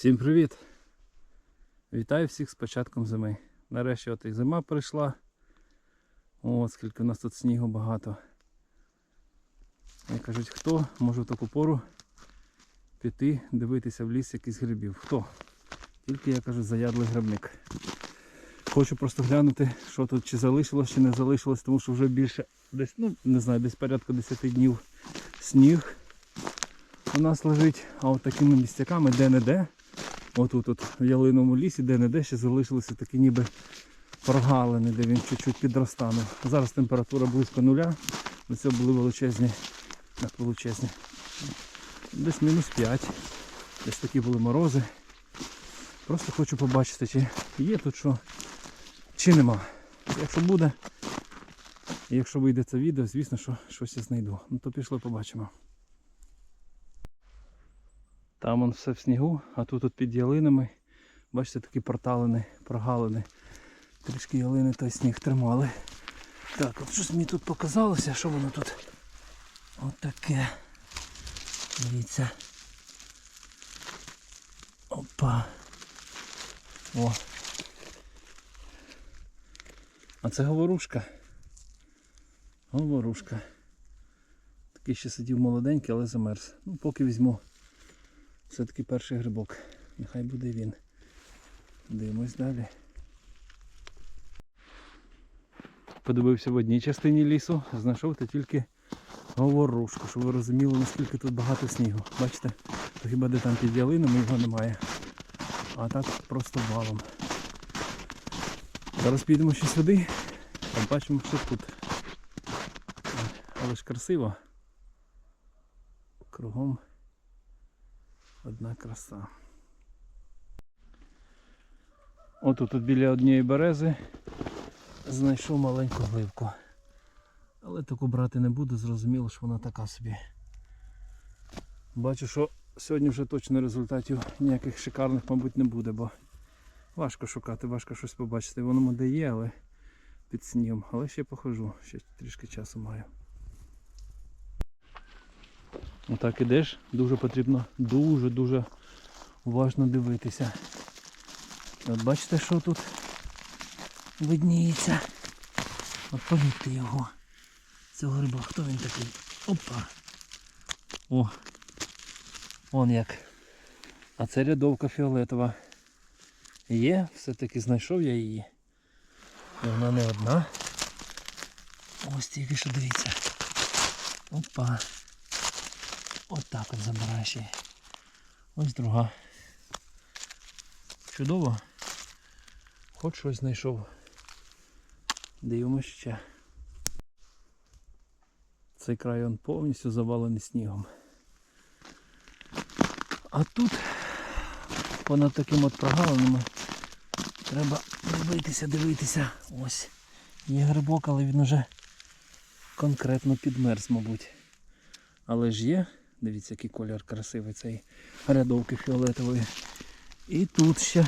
Всім привіт! Вітаю всіх з початком зими. Нарешті от і зима прийшла. О, скільки у нас тут снігу багато. Як кажуть, хто може в таку пору піти дивитися в ліс якийсь грибів? Хто? Тільки я кажу, заядлий грибник. Хочу просто глянути, що тут чи залишилось, чи не залишилось, тому що вже більше десь, ну не знаю, десь порядку 10 днів сніг у нас лежить, а от такими місцяками де-не-де, отут от в ялиному лісі, де-не-де ще залишилися такі ніби прогалини, де він чуть-чуть підростанув. Зараз температура близько нуля, до цього були величезні, як величезні, десь мінус 5, десь такі були морози. Просто хочу побачити, чи є тут що, чи нема. Якщо буде, і якщо вийде це відео, звісно, що щось я знайду. Ну то пішли побачимо. Там он все в снігу, а тут от під ялинами, бачите, такі порталини, прогалини. Трішки ялини той сніг тримали. Так, от щось мені тут показалося, що воно тут от таке. Дивіться. Опа. О. А це говорушка. Говорушка. Такий ще сидів молоденький, але замерз. Ну, поки візьму. Все-таки перший грибок. Нехай буде він. Дивимось далі. Подивився в одній частині лісу, знайшов та тільки говорушку, щоб ви розуміли, наскільки тут багато снігу. Бачите, то хіба де там під ялинами його немає. А так просто валом. Зараз підемо ще сюди, побачимо, що тут. Але ж красиво. Кругом одна краса. Отут от біля однієї берези знайшов маленьку гливку. Але таку брати не буду, зрозуміло, що вона така собі. Бачу, що сьогодні вже точно результатів ніяких шикарних, мабуть, не буде, бо важко шукати, важко щось побачити. Воно де є, але під снігом. Але ще похожу, ще трішки часу маю. Отак ідеш, дуже потрібно дуже-дуже уважно дивитися. От бачите, що тут видніється. От помітьте його. Цього гриба. Хто він такий? Опа. О! Он як. А це рядовка фіолетова. Є, все-таки знайшов я її. І вона не одна. Ось тільки що дивіться. Опа. От от забираєш. Ось друга. Чудово. Хоч щось знайшов. Дивимось ще. Цей край он повністю завалений снігом. А тут понад таким от прогалинами треба дивитися, дивитися. Ось. Є грибок, але він уже конкретно підмерз, мабуть. Але ж є. Дивіться, який колір красивий цей рядовки фіолетової. І тут ще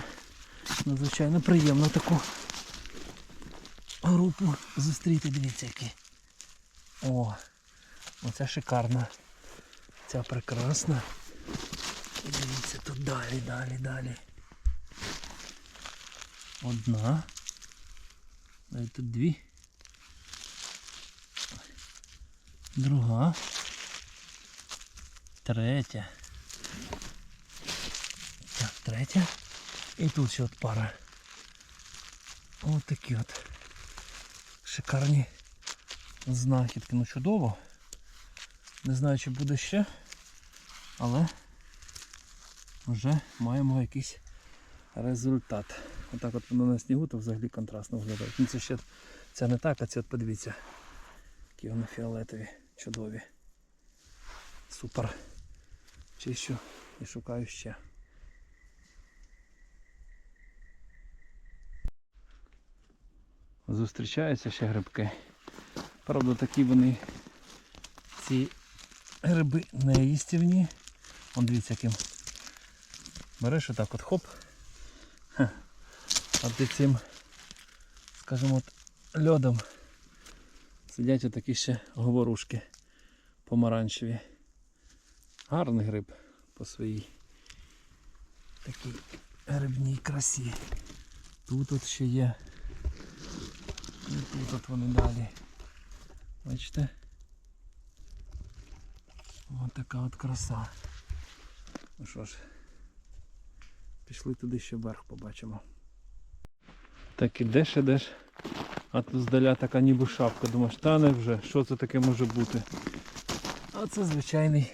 надзвичайно приємно таку групу зустріти. Дивіться який. О, оця шикарна. Ця прекрасна. І дивіться тут далі, далі, далі. Одна. І тут дві. Друга. Третя. Так, третя. І тут ще от пара. Ось такі от шикарні знахідки. Ну чудово. Не знаю чи буде ще, але вже маємо якийсь результат. Отак от воно на снігу, то взагалі контрастно виглядає. Ну це ще це не так, а це от подивіться. Які вони фіолетові, чудові. Супер. Чищу і шукаю ще. Зустрічаються ще грибки. Правда, такі вони ці гриби не їстівні. Вон дивіться яким. Береш отак от хоп. А під цим, скажімо, от льодом сидять отакі ще говорушки помаранчеві. Гарний гриб по своїй такій грибній красі. Тут от ще є. І тут от вони далі. Бачите? Ось така от краса. Ну що ж, пішли туди ще вверх побачимо. Так ідеш, ідеш, а тут здаля така ніби шапка. Думаєш, та не вже, що це таке може бути? А це звичайний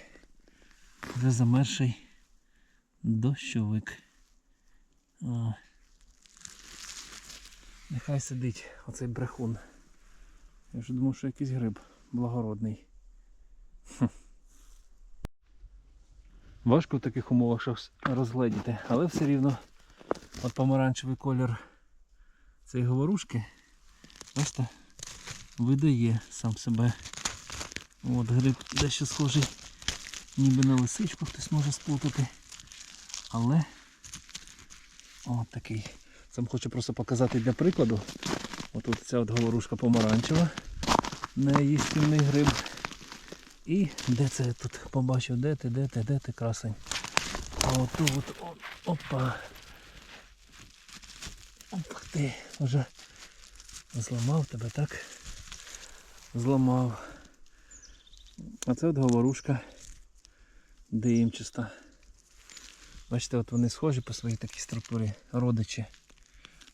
вже замерший дощовик. А. Нехай сидить оцей брехун. Я вже думав, що якийсь гриб благородний. Важко в таких умовах щось розгледіти, але все рівно от помаранчевий колір цієї говорушки, бачите, видає сам себе. От гриб дещо схожий, ніби на лисичку хтось може сплутати. Але от такий. Сам хочу просто показати для прикладу. Отут ця от говорушка помаранчева, неїстівний гриб. І де це я тут побачив? Де ти, де ти, де ти красень? Отут, о, опа. Опа ти, вже зламав тебе, так? Зламав. А це от говорушка димчаста. Бачите, от вони схожі по своїй такій структурі, родичі.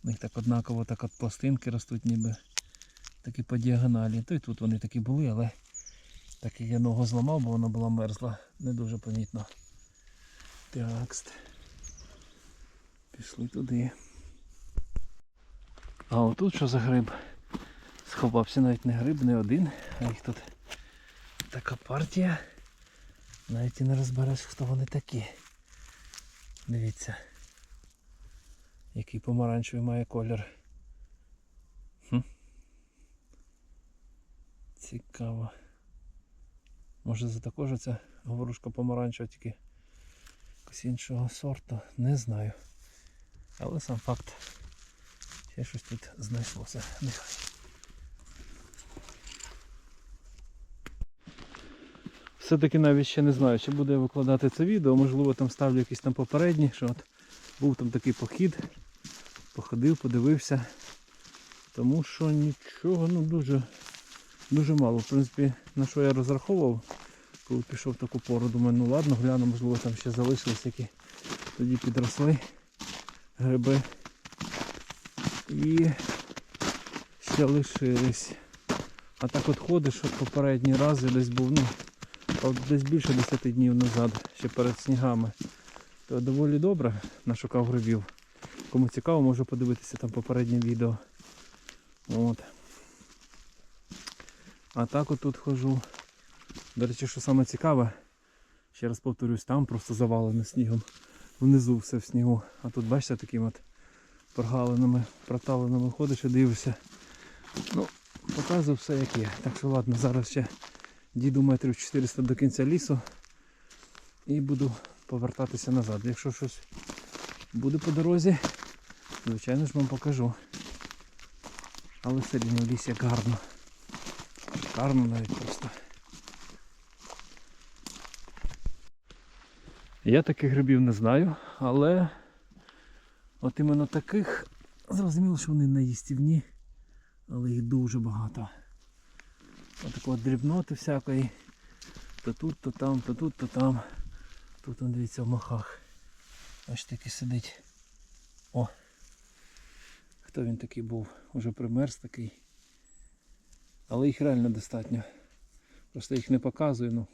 У них так однаково так от пластинки ростуть ніби такі по діагоналі. То й тут вони такі були, але так як я ногу зламав, бо вона була мерзла, не дуже помітно. Так. Пішли туди. А отут що за гриб? Сховався навіть не гриб, не один, а їх тут така партія. Навіть і не розбереш, хто вони такі. Дивіться. Який помаранчевий має колір. Хм. Цікаво. Може за також ця говорушка помаранчева, тільки якось іншого сорту, не знаю. Але сам факт. Ще щось тут знайшлося. Нехай. Все-таки навіть ще не знаю, чи буде викладати це відео, можливо там ставлю якісь там попередні, що от був там такий похід, походив, подивився. Тому що нічого, ну дуже дуже мало. В принципі, на що я розраховував, коли пішов в таку пору, думаю, ну ладно, гляну, можливо там ще залишились які тоді підросли гриби. І ще лишились. А так от ходиш, от попередній раз я десь був, ну, десь більше 10 днів назад, ще перед снігами. То доволі добре нашукав грибів. Кому цікаво, можу подивитися там попереднє відео. От. А так от тут хожу. До речі, що саме цікаве, ще раз повторюсь, там просто завалено снігом. Внизу все в снігу. А тут бачите такими от прогалинами, проталеними ходиш і дивишся. Ну, показую все як є. Так що ладно, зараз ще дійду метрів 400 до кінця лісу і буду повертатися назад. Якщо щось буде по дорозі, звичайно ж вам покажу. Але все рівно в лісі як гарно. Гарно навіть просто. Я таких грибів не знаю, але от іменно таких зрозуміло, що вони неїстівні, але їх дуже багато. Отакої дрібноти всякої. То тут, то там, то тут, то там. Тут он дивіться в махах. Ось такий сидить. О! Хто він такий був? Уже примерз такий. Але їх реально достатньо. Просто їх не показую, ну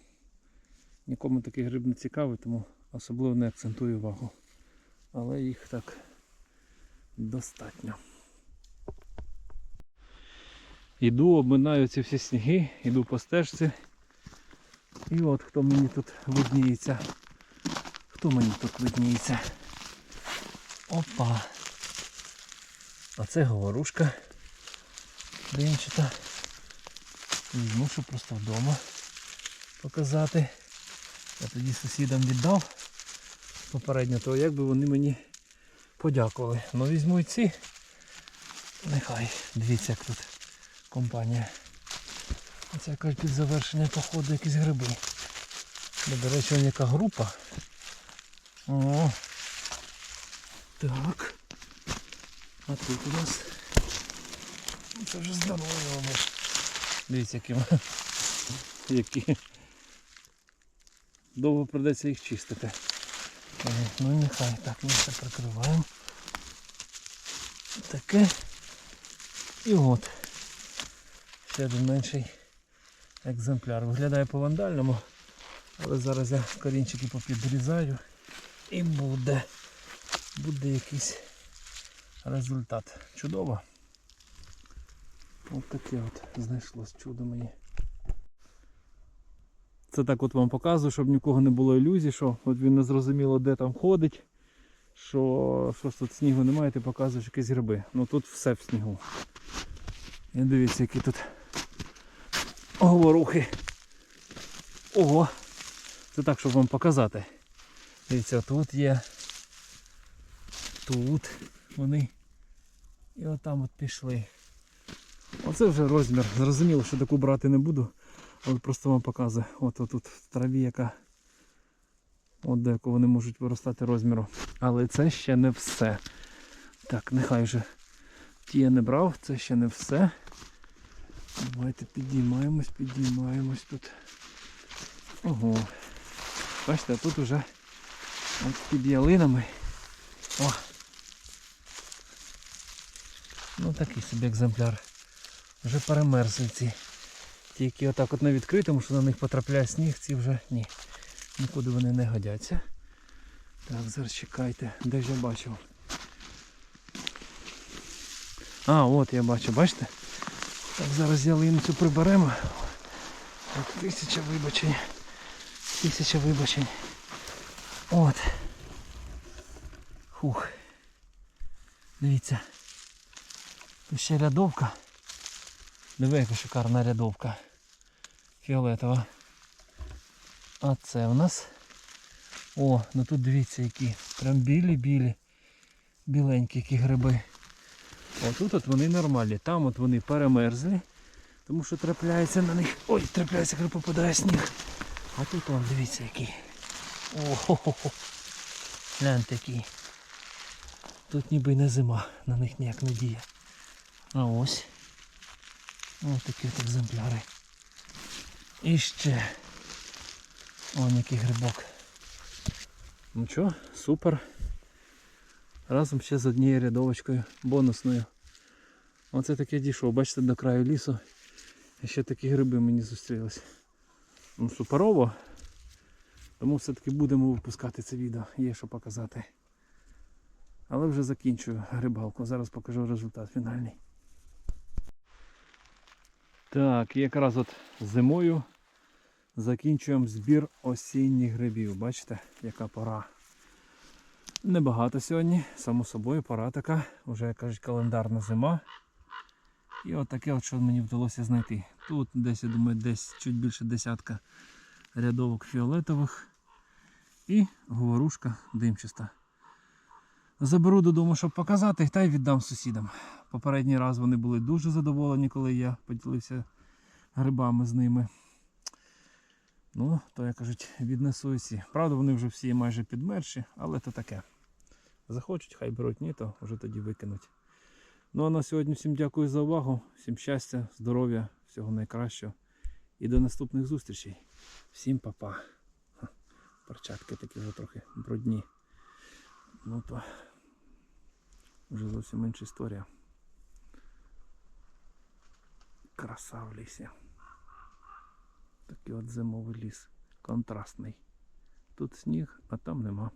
нікому такий гриб не цікавий, тому особливо не акцентую увагу. Але їх так достатньо. Іду, обминаю ці всі сніги, іду по стежці. І от хто мені тут видніється. Хто мені тут видніється? Опа! А це говорушка. Візьму, щоб просто вдома показати. Я тоді сусідам віддав попередньо, то як би вони мені подякували. Ну візьму і ці. Нехай. Дивіться, як тут компанія. Оце якась під завершення походу якісь гриби. До речі, яка група. О, Так. А тут у нас. Ну, Це вже здорово. Дивіться, які, які. Довго придеться їх чистити. Ну нехай так ми все прикриваємо. Таке. І от. Ще один менший екземпляр. Виглядає по-вандальному, але зараз я корінчики попідрізаю і буде. Буде якийсь результат. Чудово. От таке от знайшлось чудо мені. Це так от вам показую, щоб нікого не було ілюзій, що от він не зрозуміло де там ходить, що щось тут снігу немає, ти показуєш якісь гриби. Ну тут все в снігу. І дивіться, які тут говорухи. Ого! Це так, щоб вам показати. Дивіться, тут є. Тут вони. І отам от пішли. Оце вже розмір. Зрозуміло, що таку брати не буду. Але просто вам показую. От тут в траві яка. От до вони можуть виростати розміру. Але це ще не все. Так, нехай вже ті я не брав, це ще не все. Давайте підіймаємось, підіймаємось тут. Ого. Бачите, а тут вже під ялинами. О! Ну такий собі екземпляр. Вже перемерзли ці. Ті, які отак от на відкритому, що на них потрапляє сніг, ці вже ні. Нікуди вони не годяться. Так, зараз чекайте, де ж я бачив. А, от я бачу, бачите? Так, зараз ялинцю приберемо. Так, тисяча вибачень. Тисяча вибачень. От. Хух. Дивіться. Тут ще рядовка. Диви, яка шикарна рядовка. Фіолетова. А це у нас. О, ну тут дивіться які. Прям білі-білі. Біленькі які гриби. Отут от вони нормальні. Там от вони перемерзлі. Тому що трапляється на них. Ой, трапляється, коли попадає сніг. А тут вон, дивіться який. О-хо-хо-хо. Гляньте який. Тут ніби й не зима, на них ніяк не діє. А ось. Ось такі от екземпляри. І ще. Вон який грибок. Ну що, супер. Разом ще з однією рядовочкою бонусною. Оце таке дійшов, бачите, до краю лісу. І ще такі гриби мені зустрілись. Ну, суперово. Тому все-таки будемо випускати це відео, є що показати. Але вже закінчую грибалку. Зараз покажу результат фінальний. Так, якраз от зимою закінчуємо збір осінніх грибів. Бачите, яка пора. Небагато сьогодні, само собою, пора така, вже як кажуть, календарна зима. І от таке, от, що мені вдалося знайти. Тут десь, я думаю, десь чуть більше десятка рядовок фіолетових і говорушка димчаста. Заберу додому, щоб показати, та й віддам сусідам. Попередній раз вони були дуже задоволені, коли я поділився грибами з ними. Ну, то як кажуть, віднесу і. Правда, вони вже всі майже підмерші, але то таке. Захочуть, хай беруть, ні, то вже тоді викинуть. Ну а на сьогодні всім дякую за увагу, всім щастя, здоров'я, всього найкращого. І до наступних зустрічей. Всім па-па. Перчатки такі вже трохи брудні. Ну то вже зовсім інша історія. Краса в лісі. Такий от зимовий ліс. Контрастний. Тут сніг, а там нема.